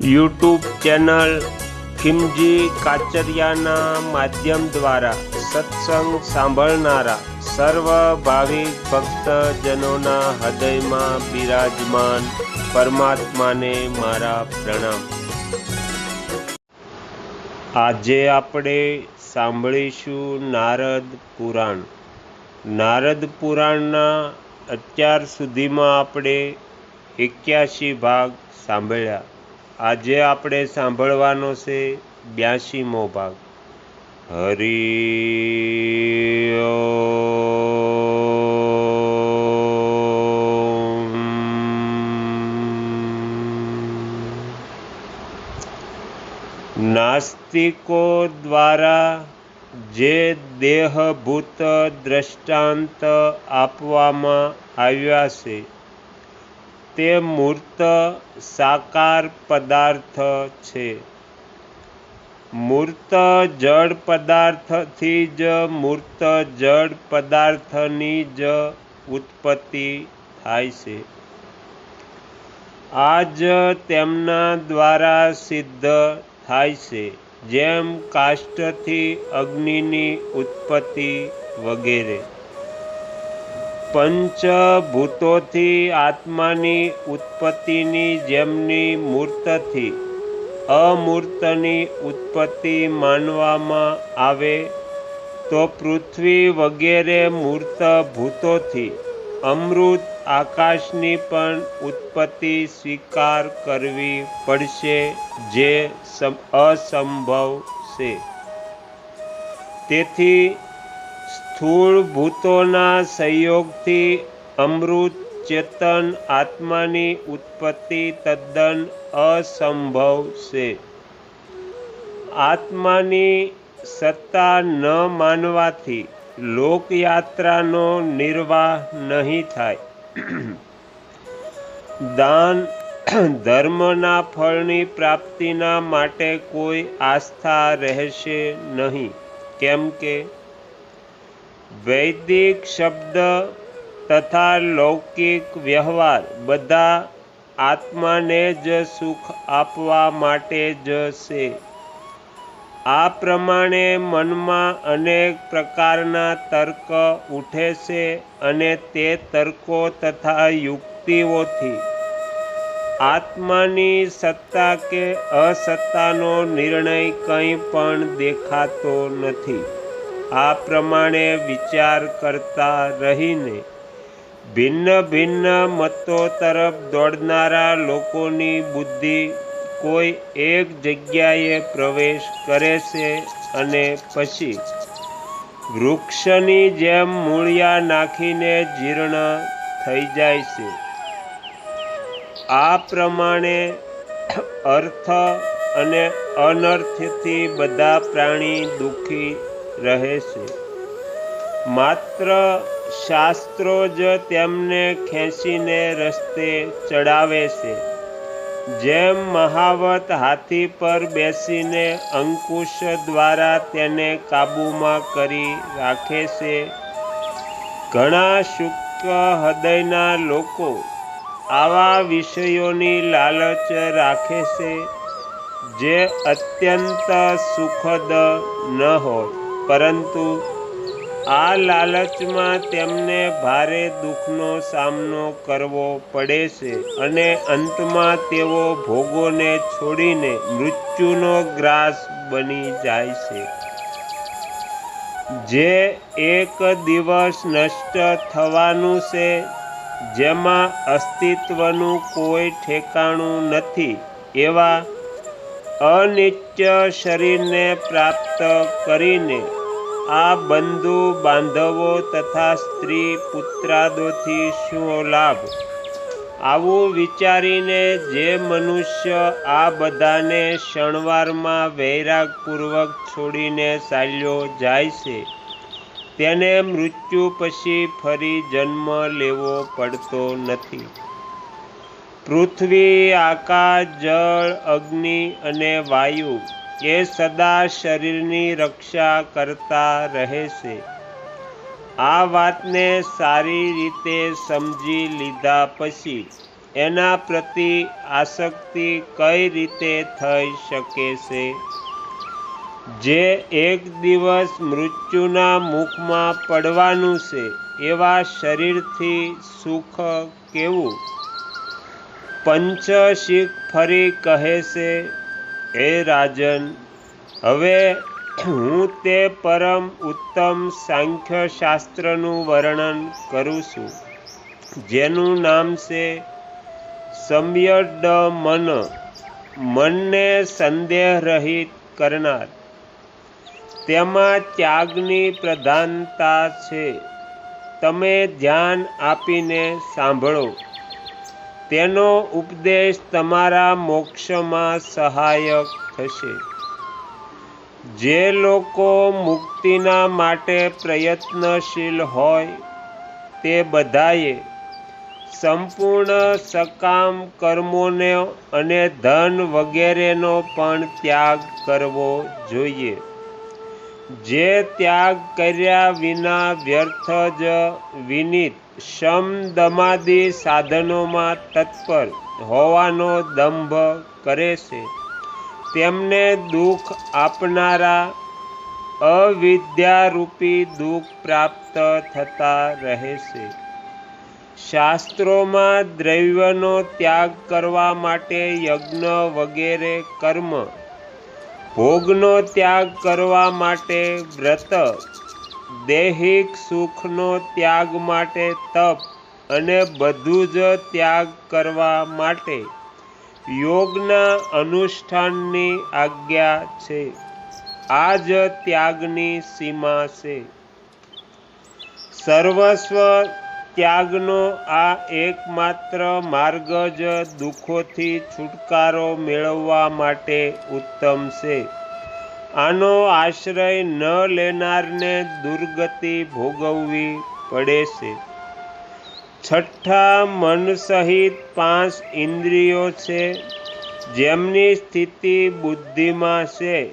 YouTube channel ખિમજી કાચરિયાના માધ્યમ દ્વારા સત્સંગ સાંભળનારા સર્વ ભાવિક ભક્તજનોના હૃદયમાં બિરાજમાન પરમાત્માને મારા પ્રણામ. આજે આપણે સાંભળીશું નારદ પુરાણ. નારદ પુરાણના અત્યાર સુધીમાં આપણે એક્યાસી ભાગ સાંભળ્યા. આજે આપણે સાંભળવાનો છે બ્યાસીમો ભાગ. હરિ નાસ્તિકો દ્વારા જે દેહભૂત દ્રષ્ટાંત આપવામાં આવ્યા છે તે મૂર્ત સાકાર પદાર્થ છે. મૂર્ત જળ પદાર્થથી જ મૂર્ત જળ પદાર્થની જ ઉત્પત્તિ થાય છે. આ જ તેમના દ્વારા સિદ્ધ થાય છે, જેમ કાષ્ટથી અગ્નિની ઉત્પત્તિ વગેરે. પંચભૂતોથી આત્માની ઉત્પત્તિની જેમની મૂર્તથી, અમૂર્તની ઉત્પત્તિ માનવામાં આવે, તો પૃથ્વી વગેરે મૂર્ત ભૂતોથી અમૃત આકાશની પણ ઉત્પત્તિ સ્વીકાર કરવી પડશે જે અસંભવ છે. તેથી સ્થૂળ ભૂતોના સંયોગથી અમૃત ચેતન આત્માની ઉત્પત્તિ તદ્દન અસંભવ છે. આત્માની સત્તા ન માનવાથી લોકયાત્રાનો નિર્વાહ નહીં થાય. દાન ધર્મના ફળની પ્રાપ્તિના માટે કોઈ આસ્થા રહેશે નહીં. કેમ કે વૈદિક શબ્દ તથા લૌકિક વ્યવહાર બધા આત્માને જ સુખ આપવા માટે જ છે. આ પ્રમાણે મનમાં અનેક પ્રકારના તર્ક ઉઠે છે અને તે તર્કો તથા યુક્તિઓથી આત્માની સત્તા કે અસત્તાનો નિર્ણય કંઈ પણ દેખાતો નથી. આ પ્રમાણે વિચાર કરતા રહીને ભિન્ન ભિન્ન મતો તરફ દોડનારા લોકોની બુદ્ધિ કોઈ એક જગ્યાએ પ્રવેશ કરે છે અને પછી વૃક્ષની જેમ મૂળિયા નાખીને જીર્ણ થઈ જાય છે. આ પ્રમાણે અર્થ અને અનર્થથી બધા પ્રાણી દુઃખી રહે છે. માત્ર શાસ્ત્રો જ તેમને ખેંચીને રસ્તે ચડાવે છે. જેમ મહાવત હાથી પર બેસીને અંકુશ દ્વારા તેને કાબૂમાં કરી રાખે છે, ઘણા શુક્ક હૃદયના લોકો આવા વિષયોની લાલચ રાખે છે, જે અત્યંત સુખદ ન હોય પરંતુ આ લાલચમાં તેમને ભારે દુઃખનો સામનો કરવો પડે છે અને અંતમાં તેઓ ભોગોને છોડીને મૃત્યુનો ગ્રાસ બની જાય છે. જે એક દિવસ નષ્ટ થવાનું છે, જેમાં અસ્તિત્વનું કોઈ ઠેકાણું નથી, એવા અનિત્ય શરીરને પ્રાપ્ત કરીને આ બંધુ બાંધવો તથા સ્ત્રી પુત્રાદોથી શું લાભ? આવું વિચારીને જે મનુષ્ય આ બધાને શણવારમાં વૈરાગપૂર્વક છોડીને ચાલ્યો જાય છે, તેને મૃત્યુ પછી ફરી જન્મ લેવો પડતો નથી. પૃથ્વી, આકાશ, જળ, અગ્નિ અને વાયુ એ સદા શરીરની રક્ષા કરતા રહે છે. આ વાતને સારી રીતે સમજી લીધા પછી એના પ્રતિ આસક્તિ કઈ રીતે થઈ શકે છે? જે એક દિવસ મૃત્યુના મુખમાં પડવાનું છે, એવા શરીરથી સુખ કેવું? પંચશીખ ફરી કહે છે હે રાજન, હવે હું તે પરમ ઉત્તમ સાંખ્યશાસ્ત્રનું વર્ણન કરું છું, જેનું નામ છે સમ્યડ મન મનને સંદેહ રહિત કરનાર. તેમાં ત્યાગની પ્રધાનતા છે. તમે ધ્યાન આપીને સાંભળો. તેનો ઉપદેશ તમારા મોક્ષમાં સહાયક થશે. જે લોકો મુક્તિના માટે પ્રયત્નશીલ હોય, તે બધાએ સંપૂર્ણ સકામ કર્મોને અને ધન વગેરેનો પણ ત્યાગ કરવો જોઈએ. જે ત્યાગ કર્યા વિના વ્યર્થ જ વિનિત. શમ દમાદી સાધનોમાં તત્પર હોવાનો દંભ કરે છે. તેમને દુઃખ આપનારા અવિદ્યારૂપી દુઃખ પ્રાપ્ત થતા રહે છે. શાસ્ત્રોમાં દ્રવ્યનો ત્યાગ કરવા માટે યજ્ઞ વગેરે કર્મ ભોગનો ત્યાગ કરવા માટે વ્રત, દૈહિક સુખનો ત્યાગ માટે તપ અને બધું જ ત્યાગ કરવા માટે યોગના અનુષ્ઠાનની આજ્ઞા છે. આ જ ત્યાગની સીમા છે. સર્વસ્વ ત્યાગનો આ એકમાત્ર માર્ગ જ દુઃખોથી છુટકારો મેળવવા માટે ઉત્તમ છે. આનો આશ્રય ન લેનારને દુર્ગતિ ભોગવવી પડે છે. છઠ્ઠા મન સહિત પાંચ ઇન્દ્રિયો છે, જેમની સ્થિતિ બુદ્ધિમાં છે.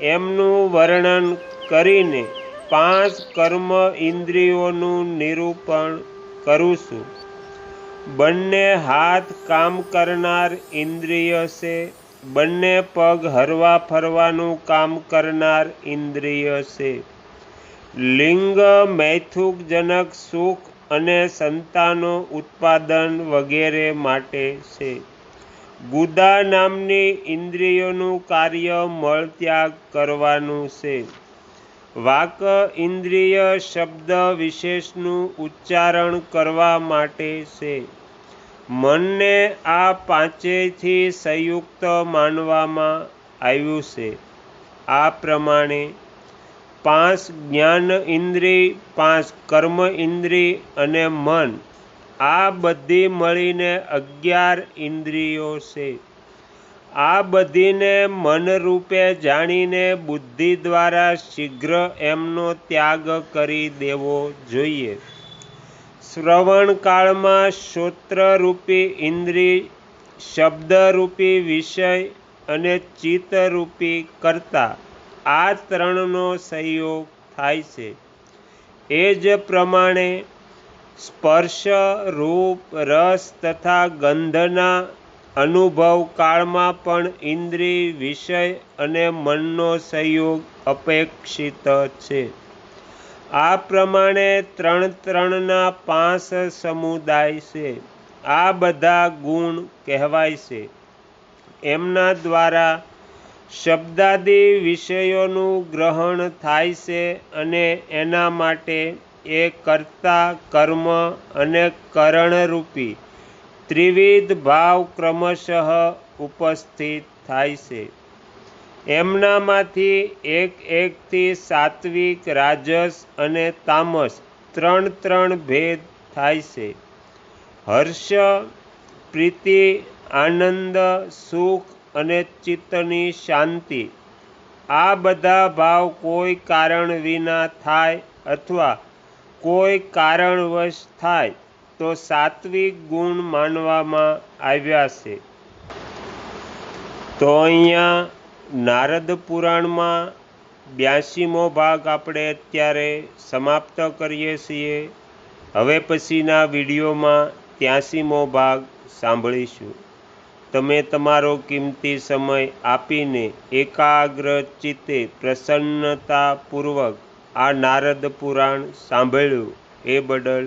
એમનું વર્ણન કરીને પાંચ કર્મ ઇન્દ્રિયોનું નિરૂપણ કરું છું. બંને હાથ કામ કરનાર ઇન્દ્રિય છે. બંને પગ હરવા ફરવાનું કામ કરનાર ઇન્દ્રિય છે. લિંગ મૈથુકજનક સુખ અને સંતાનો ઉત્પાદન વગેરે માટે છે. ગુદા નામની ઇન્દ્રિયોનું કાર્ય મળત્યાગ કરવાનું છે. વાક ઇન્દ્રિય શબ્દ વિશેષનું ઉચ્ચારણ કરવા માટે છે. મનને આ પાંચેથી સંયુક્ત માનવામાં આવ્યું છે. આ પ્રમાણે પાંચ જ્ઞાન ઇન્દ્રિય, પાંચ કર્મ ઇન્દ્રિય અને મન આ બધી મળીને અગિયાર ઇન્દ્રિયો છે. આ બધીને મનરૂપે જાણીને બુદ્ધિ દ્વારા શીઘ્ર એમનો ત્યાગ કરી દેવો જોઈએ. શ્રવણકાળમાં શ્રોત્રરૂપી ઇન્દ્રિય શબ્દરૂપી વિષય અને ચિત્તરૂપી કરતા આ ત્રણનો સહયોગ થાય છે. એ જ પ્રમાણે સ્પર્શ, રૂપ, રસ તથા ગંધના અનુભવ કાળમાં પણ ઇન્દ્રિય વિષય અને મનનો સંયોગ અપેક્ષિત છે. આ પ્રમાણે ત્રણ ત્રણના પાંચ સમુદાય છે. આ બધા ગુણ કહેવાય છે. એમના દ્વારા શબ્દાદી વિષયોનું ગ્રહણ થાય છે અને એના માટે એ કર્તા, કર્મ અને કરણરૂપી ત્રિવિધ ભાવ ક્રમશઃ ઉપસ્થિત થાય છે. એમનામાંથી એક એકથી સાત્વિક, રાજસ અને તામસ ત્રણ ત્રણ ભેદ થાય છે. હર્ષ, પ્રીતિ, આનંદ, સુખ અને ચિત્તની શાંતિ આ બધા ભાવ કોઈ કારણ વિના થાય અથવા કોઈ કારણવશ થાય. તો સાત્વિક ગુણ માનવામાં આવ્યા છે. તો અહીંયા નારદ પુરાણમાં બ્યાસીમો ભાગ આપણે અત્યારે સમાપ્ત કરીએ છીએ. હવે પછીના વિડીયોમાં ત્યાસીમો ભાગ સાંભળીશું. તમે તમારો કિંમતી સમય આપીને એકાગ્ર ચિત્તે પ્રસન્નતાપૂર્વક આ નારદ પુરાણ સાંભળ્યું એ બદલ